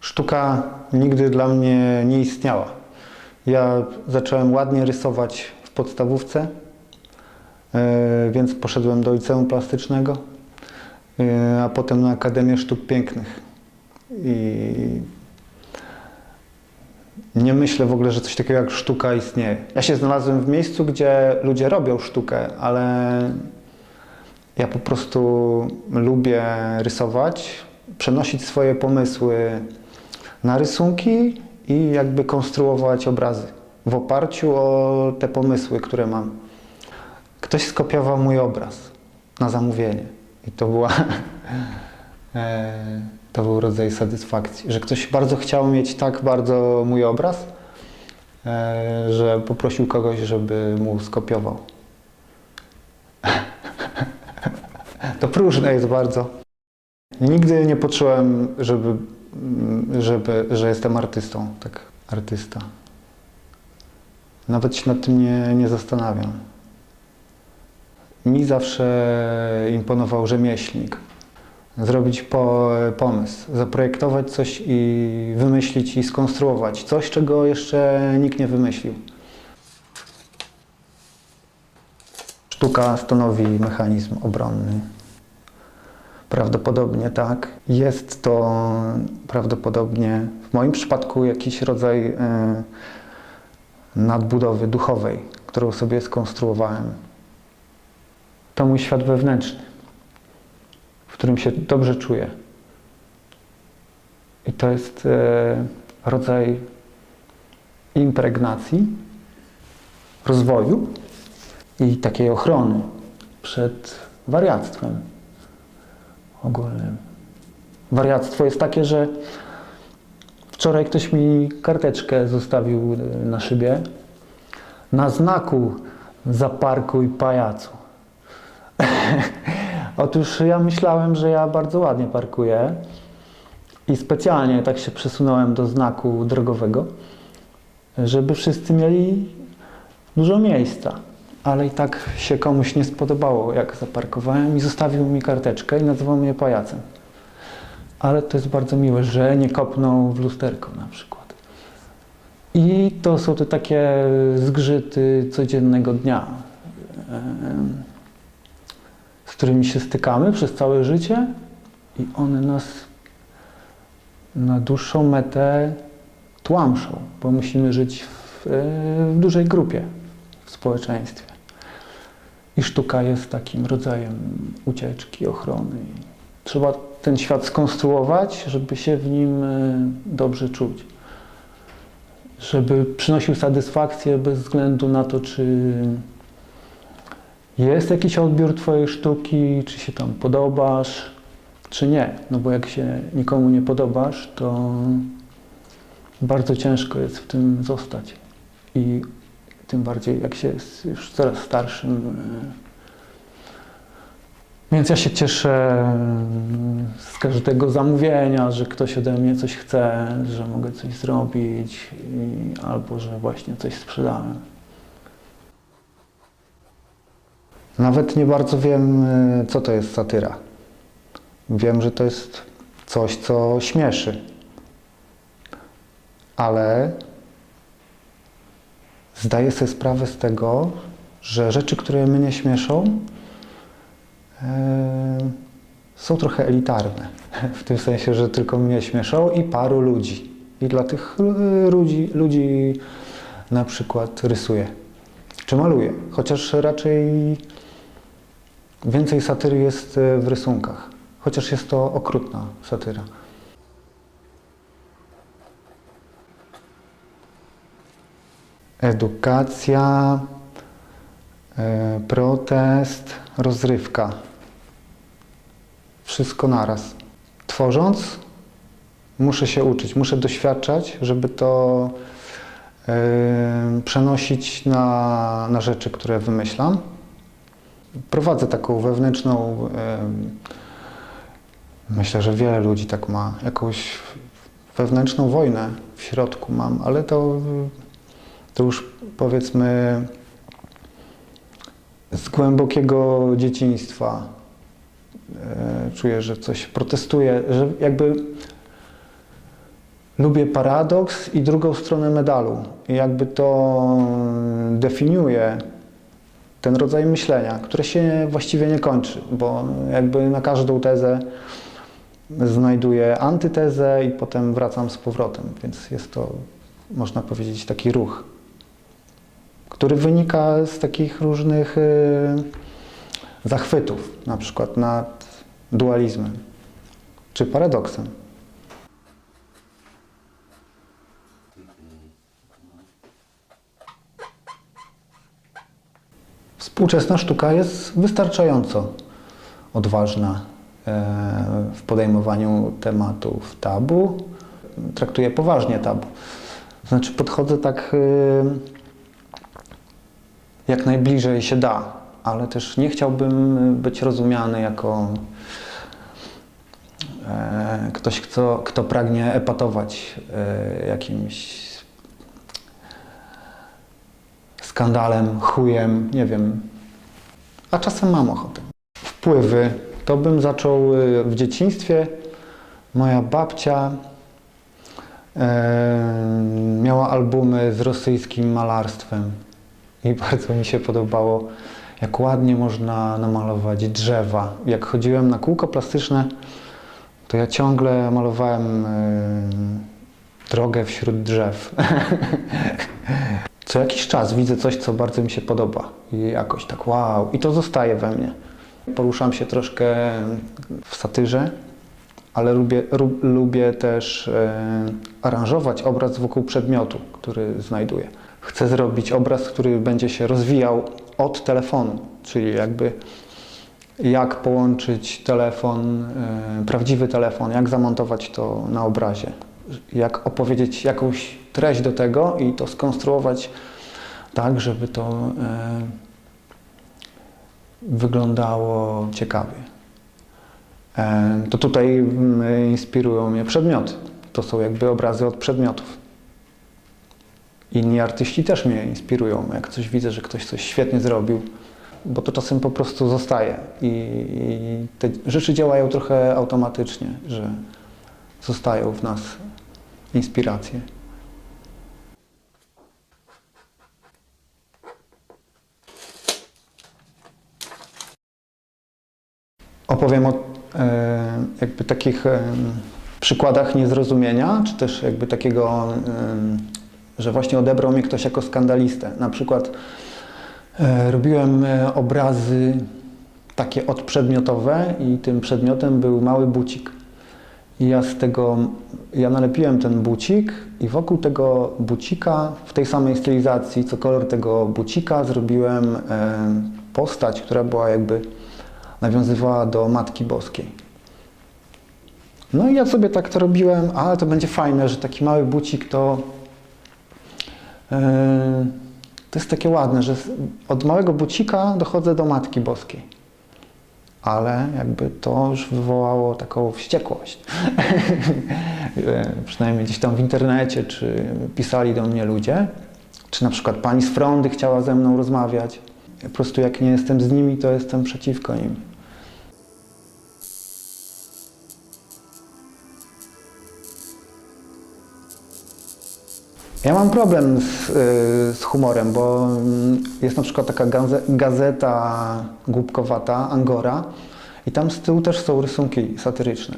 Sztuka nigdy dla mnie nie istniała. Ja zacząłem ładnie rysować w podstawówce, e, więc poszedłem do liceum plastycznego, e, a potem na Akademię Sztuk Pięknych. I nie myślę w ogóle, że coś takiego jak sztuka istnieje. Ja się znalazłem w miejscu, gdzie ludzie robią sztukę, ale ja po prostu lubię rysować, przenosić swoje pomysły na rysunki i jakby konstruować obrazy w oparciu o te pomysły, które mam. Ktoś skopiował mój obraz na zamówienie i to była e, to był rodzaj satysfakcji, że ktoś bardzo chciał mieć tak bardzo mój obraz, e, że poprosił kogoś, żeby mu skopiował. To próżne jest bardzo. Nigdy nie poczułem, żeby, żeby, że jestem artystą, tak, artysta. Nawet się nad tym nie, nie zastanawiam. Mi zawsze imponował rzemieślnik. Zrobić po, pomysł, zaprojektować coś i wymyślić i skonstruować coś, czego jeszcze nikt nie wymyślił. Sztuka stanowi mechanizm obronny. Prawdopodobnie tak. Jest to prawdopodobnie w moim przypadku jakiś rodzaj e, nadbudowy duchowej, którą sobie skonstruowałem. To mój świat wewnętrzny, w którym się dobrze czuję. I to jest e, rodzaj impregnacji, rozwoju i takiej ochrony przed wariactwem ogólnym. Wariactwo jest takie, że wczoraj ktoś mi karteczkę zostawił e, na szybie na znaku zaparkuj pajacu. Otóż ja myślałem, że ja bardzo ładnie parkuję i specjalnie tak się przesunąłem do znaku drogowego, żeby wszyscy mieli dużo miejsca. Ale i tak się komuś nie spodobało, jak zaparkowałem i zostawił mi karteczkę i nazywał mnie pajacem. Ale to jest bardzo miłe, że nie kopnął w lusterko na przykład. I to są te takie zgrzyty codziennego dnia, z którymi się stykamy przez całe życie i one nas na dłuższą metę tłamszą, bo musimy żyć w, e, w dużej grupie, w społeczeństwie. I sztuka jest takim rodzajem ucieczki, ochrony. Trzeba ten świat skonstruować, żeby się w nim e, dobrze czuć. Żeby przynosił satysfakcję bez względu na to, czy jest jakiś odbiór Twojej sztuki, czy się tam podobasz, czy nie. No bo jak się nikomu nie podobasz, to bardzo ciężko jest w tym zostać. I tym bardziej jak się jest już coraz starszym. e, Więc ja się cieszę mm, z każdego zamówienia, że ktoś ode mnie coś chce, że mogę coś zrobić, i, albo że właśnie coś sprzedałem. Nawet nie bardzo wiem, e, co to jest satyra. Wiem, że to jest coś, co śmieszy. Ale zdaję sobie sprawę z tego, że rzeczy, które mnie śmieszą, e, są trochę elitarne. W tym sensie, że tylko mnie śmieszą i paru ludzi. I dla tych e, ludzi, ludzi na przykład rysuję czy maluję. Chociaż raczej więcej satyry jest e, w rysunkach. Chociaż jest to okrutna satyra. Edukacja, e, protest, rozrywka. Wszystko naraz. Tworząc, muszę się uczyć, muszę doświadczać, żeby to e, przenosić na, na rzeczy, które wymyślam. Prowadzę taką wewnętrzną, em, myślę, że wiele ludzi tak ma, jakąś wewnętrzną wojnę w środku mam, ale to, to już powiedzmy z głębokiego dzieciństwa e, czuję, że coś protestuję, że jakby Lubię paradoks i drugą stronę medalu. I jakby to definiuje ten rodzaj myślenia, które się właściwie nie kończy, bo jakby na każdą tezę znajduję antytezę i potem wracam z powrotem, więc jest to, można powiedzieć, taki ruch, który wynika z takich różnych y, zachwytów, na przykład nad dualizmem czy paradoksem. Współczesna sztuka jest wystarczająco odważna e, w podejmowaniu tematów tabu. Traktuję poważnie tabu. Znaczy podchodzę tak e, jak najbliżej się da, ale też nie chciałbym być rozumiany jako e, ktoś, kto, kto pragnie epatować e, jakimś skandalem, chujem, nie wiem. A czasem mam ochotę. Wpływy. To bym zaczął y, w dzieciństwie. Moja babcia e, miała albumy z rosyjskim malarstwem i bardzo mi się podobało, jak ładnie można namalować drzewa. Jak chodziłem na kółko plastyczne, to ja ciągle malowałem y, drogę wśród drzew. Co jakiś czas widzę coś, co bardzo mi się podoba i jakoś tak wow, i to zostaje we mnie. Poruszam się troszkę w satyrze, ale lubię, lubię też e, aranżować obraz wokół przedmiotu, który znajduję. Chcę zrobić obraz, który będzie się rozwijał od telefonu, czyli jakby jak połączyć telefon, e, prawdziwy telefon, jak zamontować to na obrazie, jak opowiedzieć jakąś treść do tego i to skonstruować tak, żeby to e, wyglądało ciekawie. E, to tutaj mm, inspirują mnie przedmioty. To są jakby obrazy od przedmiotów. Inni artyści też mnie inspirują. Jak coś widzę, że ktoś coś świetnie zrobił, bo to czasem po prostu zostaje. I, i te rzeczy działają trochę automatycznie, że zostają w nas inspiracje. Opowiem o e, jakby takich e, przykładach niezrozumienia, czy też jakby takiego, e, że właśnie odebrał mnie ktoś jako skandalistę. Na przykład e, robiłem e, obrazy takie odprzedmiotowe i tym przedmiotem był mały bucik. I ja z tego, ja nalepiłem ten bucik i wokół tego bucika, w tej samej stylizacji, co kolor tego bucika, zrobiłem e, postać, która była jakby nawiązywała do Matki Boskiej. No i ja sobie tak to robiłem, ale to będzie fajne, że taki mały bucik to to jest takie ładne, że od małego bucika dochodzę do Matki Boskiej. Ale jakby to już wywołało taką wściekłość. Przynajmniej gdzieś tam w internecie, czy pisali do mnie ludzie, czy na przykład pani z frondy chciała ze mną rozmawiać. Po prostu jak nie jestem z nimi, to jestem przeciwko nim. Ja mam problem z, y, z humorem, bo mm, jest na przykład taka gaze- gazeta głupkowata, Angora, i tam z tyłu też są rysunki satyryczne.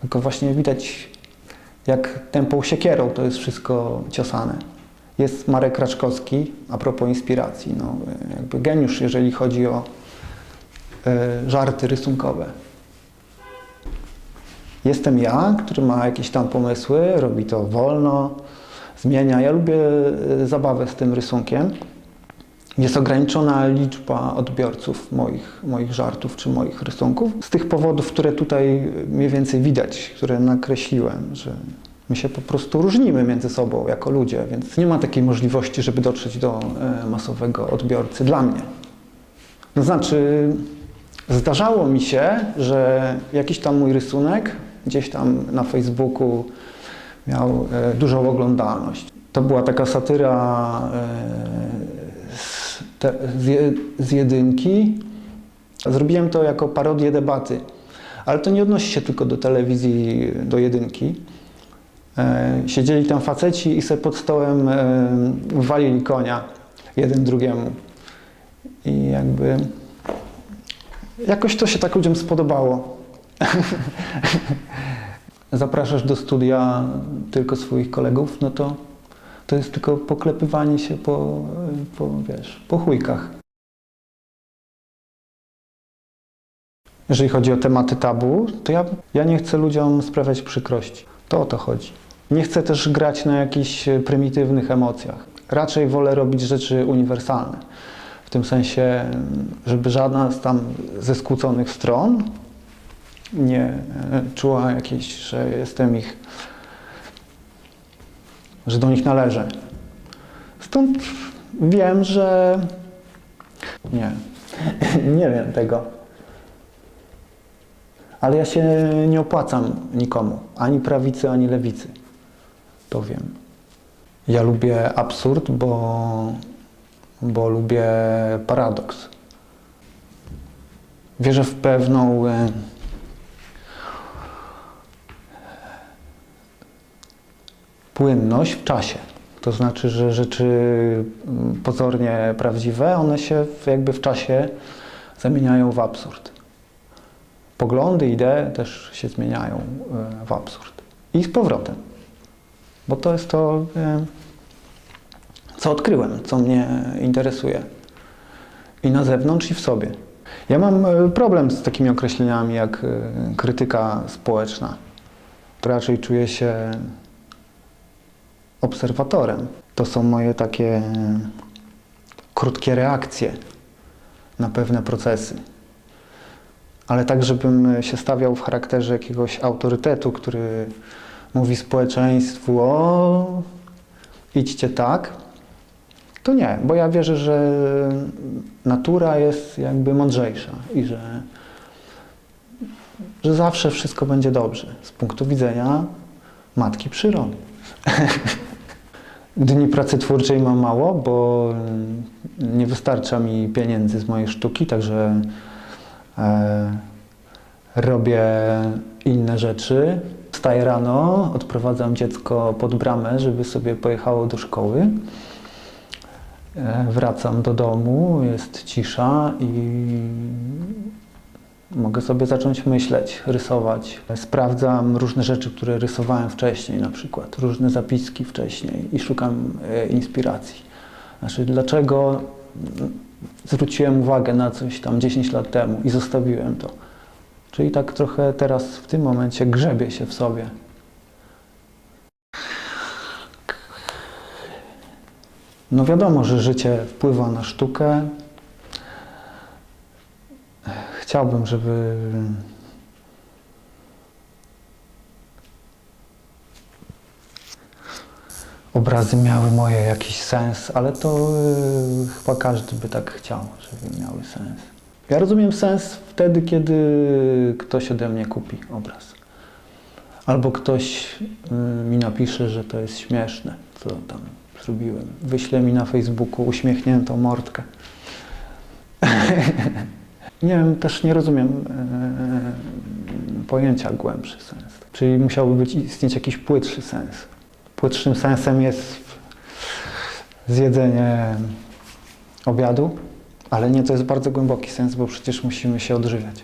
Tylko właśnie widać, jak tempą siekierą to jest wszystko ciosane. Jest Marek Raczkowski, a propos inspiracji, no, jakby geniusz, jeżeli chodzi o y, żarty rysunkowe. Jestem ja, który ma jakieś tam pomysły, robi to wolno, zmienia. Ja lubię y, zabawę z tym rysunkiem. Jest ograniczona liczba odbiorców moich, moich żartów czy moich rysunków. Z tych powodów, które tutaj mniej więcej widać, które nakreśliłem, że my się po prostu różnimy między sobą jako ludzie, więc nie ma takiej możliwości, żeby dotrzeć do e, masowego odbiorcy dla mnie. To znaczy, zdarzało mi się, że jakiś tam mój rysunek gdzieś tam na Facebooku miał e, dużą oglądalność. To była taka satyra e, z, z, je, z jedynki. Zrobiłem to jako parodię debaty, ale to nie odnosi się tylko do telewizji, do jedynki. E, siedzieli tam faceci i sobie pod stołem walili konia jeden drugiemu. I jakby jakoś to się tak ludziom spodobało. Zapraszasz do studia tylko swoich kolegów, no to to jest tylko poklepywanie się po, po, wiesz, po chujkach. Jeżeli chodzi o tematy tabu, to ja, ja nie chcę ludziom sprawiać przykrości. To o to chodzi. Nie chcę też grać na jakichś prymitywnych emocjach. Raczej wolę robić rzeczy uniwersalne. W tym sensie, żeby żadna z tam ze skłóconych stron nie e, czuła jakiejś, że jestem ich, że do nich należę. Stąd wiem, że nie, nie wiem tego. Ale ja się nie opłacam nikomu, ani prawicy, ani lewicy. To wiem. Ja lubię absurd, bo, bo lubię paradoks. Wierzę w pewną płynność w czasie. To znaczy, że rzeczy mm, pozornie prawdziwe, one się jakby w czasie zamieniają w absurd. Poglądy, idee też się zmieniają e, w absurd. I z powrotem. Bo to jest to, e, co odkryłem, co mnie interesuje. I na zewnątrz, i w sobie. Ja mam e, problem z takimi określeniami jak krytyka społeczna. To raczej czuję się obserwatorem. To są moje takie e, krótkie reakcje na pewne procesy. Ale tak, żebym się stawiał w charakterze jakiegoś autorytetu, który mówi społeczeństwu: O, idźcie tak. To nie, bo ja wierzę, że natura jest jakby mądrzejsza i że, że zawsze wszystko będzie dobrze z punktu widzenia matki przyrody. Dni pracy twórczej mam mało, bo nie wystarcza mi pieniędzy z mojej sztuki, także e, robię inne rzeczy. Wstaję rano, odprowadzam dziecko pod bramę, żeby sobie pojechało do szkoły. E, wracam do domu, jest cisza i mogę sobie zacząć myśleć, rysować. Sprawdzam różne rzeczy, które rysowałem wcześniej, na przykład różne zapiski wcześniej i szukam e, inspiracji. Znaczy, dlaczego mm, zwróciłem uwagę na coś tam 10 lat temu i zostawiłem to. Czyli tak trochę teraz w tym momencie grzebię się w sobie. No wiadomo, że życie wpływa na sztukę. Chciałbym, żeby obrazy miały moje jakiś sens, ale to y, chyba każdy by tak chciał, żeby miały sens. Ja rozumiem sens wtedy, kiedy ktoś ode mnie kupi obraz. Albo ktoś y, mi napisze, że to jest śmieszne, co tam zrobiłem. Wyśle mi na Facebooku uśmiechniętą mordkę. nie wiem, też nie rozumiem e, pojęcia głębszy sens. Czyli musiałby być istnieć jakiś płytszy sens. Płytszym sensem jest zjedzenie obiadu, ale nie to jest bardzo głęboki sens, bo przecież musimy się odżywiać.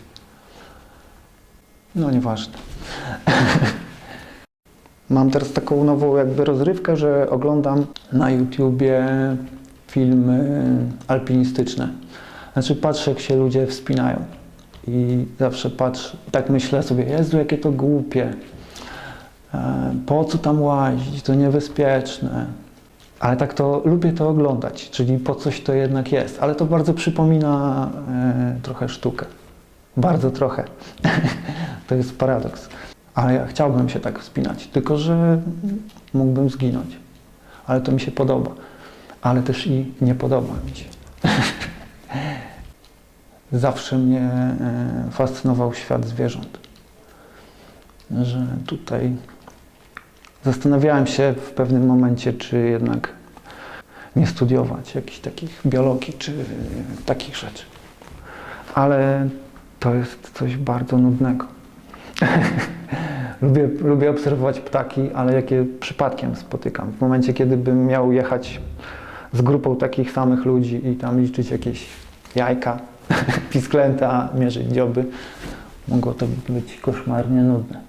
No nieważne. Mam teraz taką nową jakby rozrywkę, że oglądam na YouTubie filmy alpinistyczne. Znaczy patrzę, jak się ludzie wspinają. I zawsze patrzę, tak myślę sobie, Jezu, jakie to głupie. E, Po co tam łazić? To niebezpieczne. Ale tak to lubię to oglądać, czyli po coś to jednak jest. Ale to bardzo przypomina e, trochę sztukę. Bardzo trochę. to jest paradoks. Ale ja chciałbym się tak wspinać, tylko że mógłbym zginąć. Ale to mi się podoba. Ale też i nie podoba mi się. Zawsze mnie e, fascynował świat zwierząt. Że tutaj zastanawiałem się w pewnym momencie, czy jednak nie studiować jakichś takich biologii, czy takich rzeczy. Ale to jest coś bardzo nudnego. Lubię, lubię obserwować ptaki, ale jakie przypadkiem spotykam. W momencie, kiedy bym miał jechać z grupą takich samych ludzi i tam liczyć jakieś jajka, pisklęta, mierzyć dzioby, mogło to być koszmarnie nudne.